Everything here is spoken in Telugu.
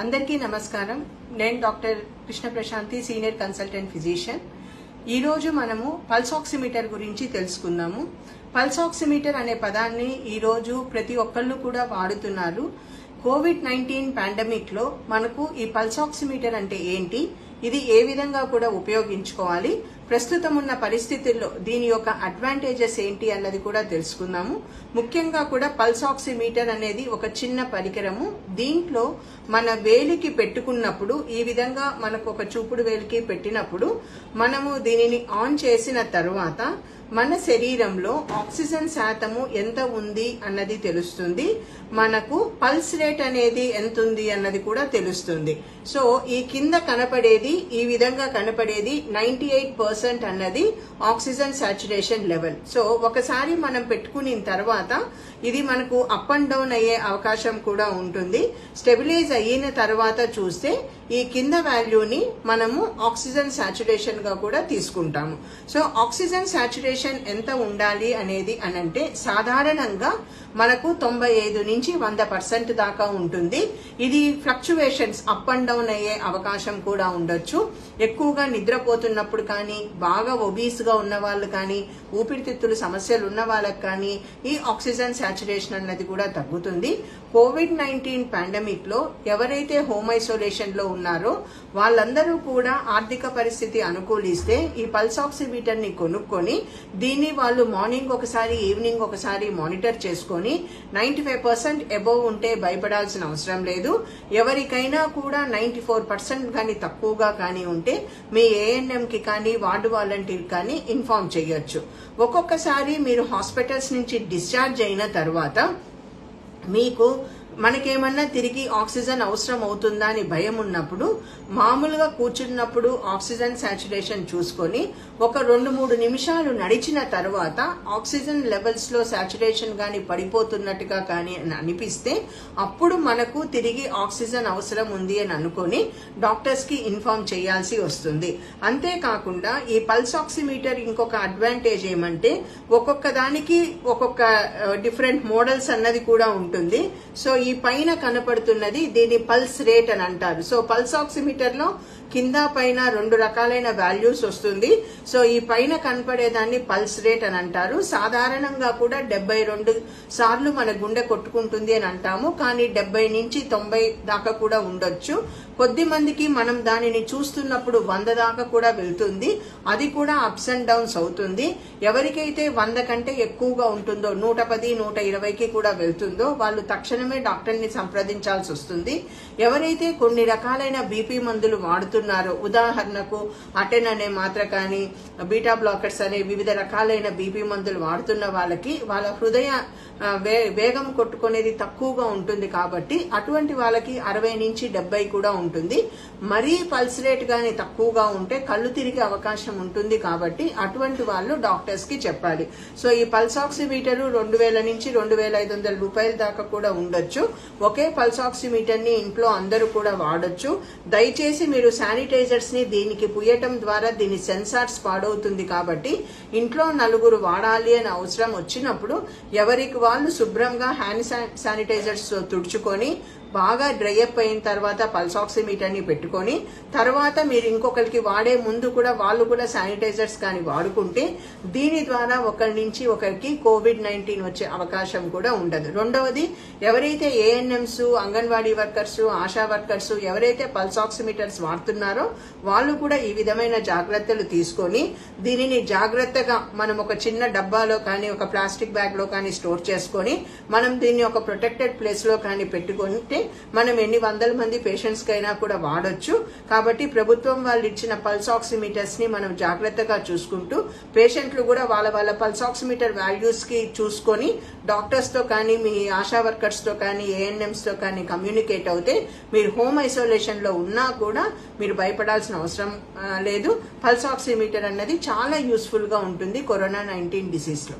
అందరికీ నమస్కారం. నేను doctor Krishna Prashanthi senior consultant physician. ఈరోజు మనము పల్స్ ఆక్సిమీటర్ గురించి తెలుసుకుందాము. పల్స్ ఆక్సిమీటర్ అనే పదాన్ని ఈరోజు ప్రతి ఒక్కళ్ళు కూడా వాడుతున్నారు. కోవిడ్ నైన్టీన్ పాండమిక్లో మనకు ఈ పల్స్ ఆక్సిమీటర్ అంటే ఏంటి? ఇది ఏ విధంగా కూడా ఉపయోగించుకోవాలి? ప్రస్తుతం ఉన్న పరిస్థితుల్లో దీని యొక్క అడ్వాంటేజెస్ ఏంటి అన్నది కూడా తెలుసుకుందాము. ముఖ్యంగా కూడా పల్స్ ఆక్సిమీటర్ అనేది ఒక చిన్న పరికరము. దీంట్లో మన వేలికి పెట్టుకున్నప్పుడు ఈ విధంగా మనకు ఒక చూపుడు వేలికి పెట్టినప్పుడు మనము దీనిని ఆన్ చేసిన తరువాత మన శరీరంలో ఆక్సిజన్ శాతము ఎంత ఉంది అన్నది తెలుస్తుంది. మనకు పల్స్ రేట్ అనేది ఎంత ఉంది అన్నది కూడా తెలుస్తుంది. సో ఈ కింద కనపడేది ఈ విధంగా కనపడేది నైన్టీ ఎయిట్ పర్సెంట్ అన్నది ఆక్సిజన్ సాచురేషన్ లెవెల్. సో ఒకసారి మనం పెట్టుకున్న తర్వాత ఇది మనకు అప్ అండ్ డౌన్ అయ్యే అవకాశం కూడా ఉంటుంది. స్టెబిలైజ్ అయిన తర్వాత చూస్తే ఈ కింద వాల్యూని మనము ఆక్సిజన్ సాచురేషన్గా కూడా తీసుకుంటాము. సో ఆక్సిజన్ సాచురేషన్ ఎంత ఉండాలి అనేది అనంటే సాధారణంగా మనకు తొంభై ఐదు నుంచి వంద పర్సెంట్ దాకా ఉంటుంది. ఇది ఫ్లక్చువేషన్స్ అప్ అండ్ డౌన్ అయ్యే అవకాశం కూడా ఉండొచ్చు. ఎక్కువగా నిద్రపోతున్నప్పుడు కానీ బాగా ఒబీస్గా ఉన్న వాళ్ళు కానీ ఊపిరితిత్తులు సమస్యలు ఉన్న వాళ్ళకి కానీ ఈ ఆక్సిజన్ సాచురేషన్ అన్నది కూడా తగ్గుతుంది. కోవిడ్ నైన్టీన్ పాండమిక్లో ఎవరైతే హోమ్ ఐసోలేషన్లో ఉన్నారో. వాళ్ళందరూ కూడా ఆర్థిక పరిస్థితి అనుకూలిస్తే ఈ పల్స్ ఆక్సిమీటర్ని కొనుక్కొని దీన్ని వాళ్ళు మార్నింగ్ ఒకసారి ఈవినింగ్ ఒకసారి మానిటర్ చేసుకొని నైన్టీ ఫైవ్ పర్సెంట్ అబోవ్ ఉంటే భయపడాల్సిన అవసరం లేదు. ఎవరికైనా కూడా నైన్టీ ఫోర్ పర్సెంట్ కానీ తక్కువగా కానీ ఉంటే మీ ఏఎన్ఎం కి కానీ వార్డు వాలంటీర్ కానీ ఇన్ఫార్మ్ చేయొచ్చు. ఒక్కొక్కసారి మీరు హాస్పిటల్స్ నుంచి డిశ్చార్జ్ అయిన తర్వాత మీకు మనకేమన్నా తిరిగి ఆక్సిజన్ అవసరం అవుతుందా అని భయం ఉన్నప్పుడు మామూలుగా కూర్చున్నప్పుడు ఆక్సిజన్ సాచురేషన్ చూసుకొని ఒక రెండు మూడు నిమిషాలు నడిచిన తర్వాత ఆక్సిజన్ లెవెల్స్లో సాచురేషన్ కానీ పడిపోతున్నట్టుగా కానీ అని అనిపిస్తే అప్పుడు మనకు తిరిగి ఆక్సిజన్ అవసరం ఉంది అని అనుకొని డాక్టర్స్కి ఇన్ఫార్మ్ చేయాల్సి వస్తుంది. అంతేకాకుండా ఈ పల్స్ ఆక్సిమీటర్ ఇంకొక అడ్వాంటేజ్ ఏమంటే ఒక్కొక్క దానికి ఒక్కొక్క డిఫరెంట్ మోడల్స్ అన్నది కూడా ఉంటుంది. సో ఈ పైన కనపడుతున్నది దీని పల్స్ రేట్ అని అంటారు. సో పల్స్ ఆక్సిమీటర్లో కింద పైన రెండు రకాలైన వాల్యూస్ వస్తుంది. సో ఈ పైన కనపడేదాన్ని పల్స్ రేట్ అని అంటారు. సాధారణంగా కూడా డెబ్బై రెండు సార్లు మన గుండె కొట్టుకుంటుంది అని అంటాము. కానీ డెబ్బై నుంచి తొంభై దాకా కూడా ఉండొచ్చు. కొద్ది మందికి మనం దానిని చూస్తున్నప్పుడు వంద దాకా కూడా వెళ్తుంది. అది కూడా అప్స్ అండ్ డౌన్స్ అవుతుంది. ఎవరికైతే వంద కంటే ఎక్కువగా ఉంటుందో నూట పది నూట ఇరవైకి కూడా వెళ్తుందో వాళ్ళు తక్షణమే డాక్టర్ని సంప్రదించాల్సి వస్తుంది. ఎవరైతే కొన్ని రకాలైన బీపీ మందులు వాడుతున్నారో ఉదాహరణకు అటెన్ అనే మాత్ర కానీ బీటా బ్లాకర్స్ అనే వివిధ రకాలైన బీపీ మందులు వాడుతున్న వాళ్ళకి వాళ్ళ హృదయ వేగం కొట్టుకునేది తక్కువగా ఉంటుంది కాబట్టి అటువంటి వాళ్ళకి అరవై నుంచి డెబ్బై కూడా ఉంటుంది. మరీ పల్స్ రేట్ గానీ తక్కువగా ఉంటే కళ్ళు తిరిగే అవకాశం ఉంటుంది కాబట్టి అటువంటి వాళ్ళు డాక్టర్స్కి చెప్పాలి. సో ఈ పల్స్ ఆక్సిమీటర్ రెండు వేల నుంచి రెండు వేల ఐదు వందల రూపాయల దాకా కూడా ఉండొచ్చు. ఒకే పల్స్ ఆక్సిమీటర్ని ఇంట్లో అందరూ కూడా వాడొచ్చు. దయచేసి మీరు శానిటైజర్స్ని దీనికి పుయ్యటం ద్వారా దీని సెన్సార్స్ పాడవుతుంది కాబట్టి ఇంట్లో నలుగురు వాడాలి అని అవసరం వచ్చినప్పుడు ఎవరికి వాళ్ళు శుభ్రంగా హ్యాండ్ శానిటైజర్స్ తుడుచుకొని బాగా డ్రై అప్ అయిన తర్వాత పల్స్ ఆక్సిమీటర్ని పెట్టుకొని తర్వాత మీరు ఇంకొకరికి వాడే ముందు కూడా వాళ్ళు కూడా శానిటైజర్స్ కానీ వాడుకుంటే దీని ద్వారా ఒకరి నుంచి ఒకరికి కోవిడ్ నైన్టీన్ వచ్చే అవకాశం కూడా ఉండదు. రెండవది ఎవరైతే ANMs anganwadi workers ASHA workers ఎవరైతే పల్స్ ఆక్సిమీటర్స్ వాడుతున్నారో వాళ్ళు కూడా ఈ విధమైన జాగ్రత్తలు తీసుకొని దీనిని జాగ్రత్తగా మనం ఒక చిన్న డబ్బాలో కానీ ఒక ప్లాస్టిక్ బ్యాగ్లో కానీ స్టోర్ చేసుకొని మనం దీన్ని ఒక ప్రొటెక్టెడ్ ప్లేస్లో కానీ పెట్టుకుంటే మనం ఎన్ని వందల మంది పేషెంట్స్ కైనా కూడా వాడొచ్చు. కాబట్టి ప్రభుత్వం వాళ్ళు ఇచ్చిన పల్స్ ఆక్సిమీటర్స్ని మనం జాగ్రత్తగా చూసుకుంటూ పేషెంట్లు కూడా వాళ్ళ వాళ్ళ పల్స్ ఆక్సిమీటర్ వాల్యూస్కి చూసుకొని డాక్టర్స్తో కానీ మీ ఆశా వర్కర్స్తో కానీ ఏఎన్ఎంస్తో కానీ కమ్యూనికేట్ అవుతే మీరు హోమ్ ఐసోలేషన్లో ఉన్నా కూడా మీరు భయపడాల్సిన అవసరం లేదు. పల్స్ ఆక్సిమీటర్ అన్నది చాలా యూస్ఫుల్గా ఉంటుంది కరోనా నైన్టీన్ డిసీజ్లో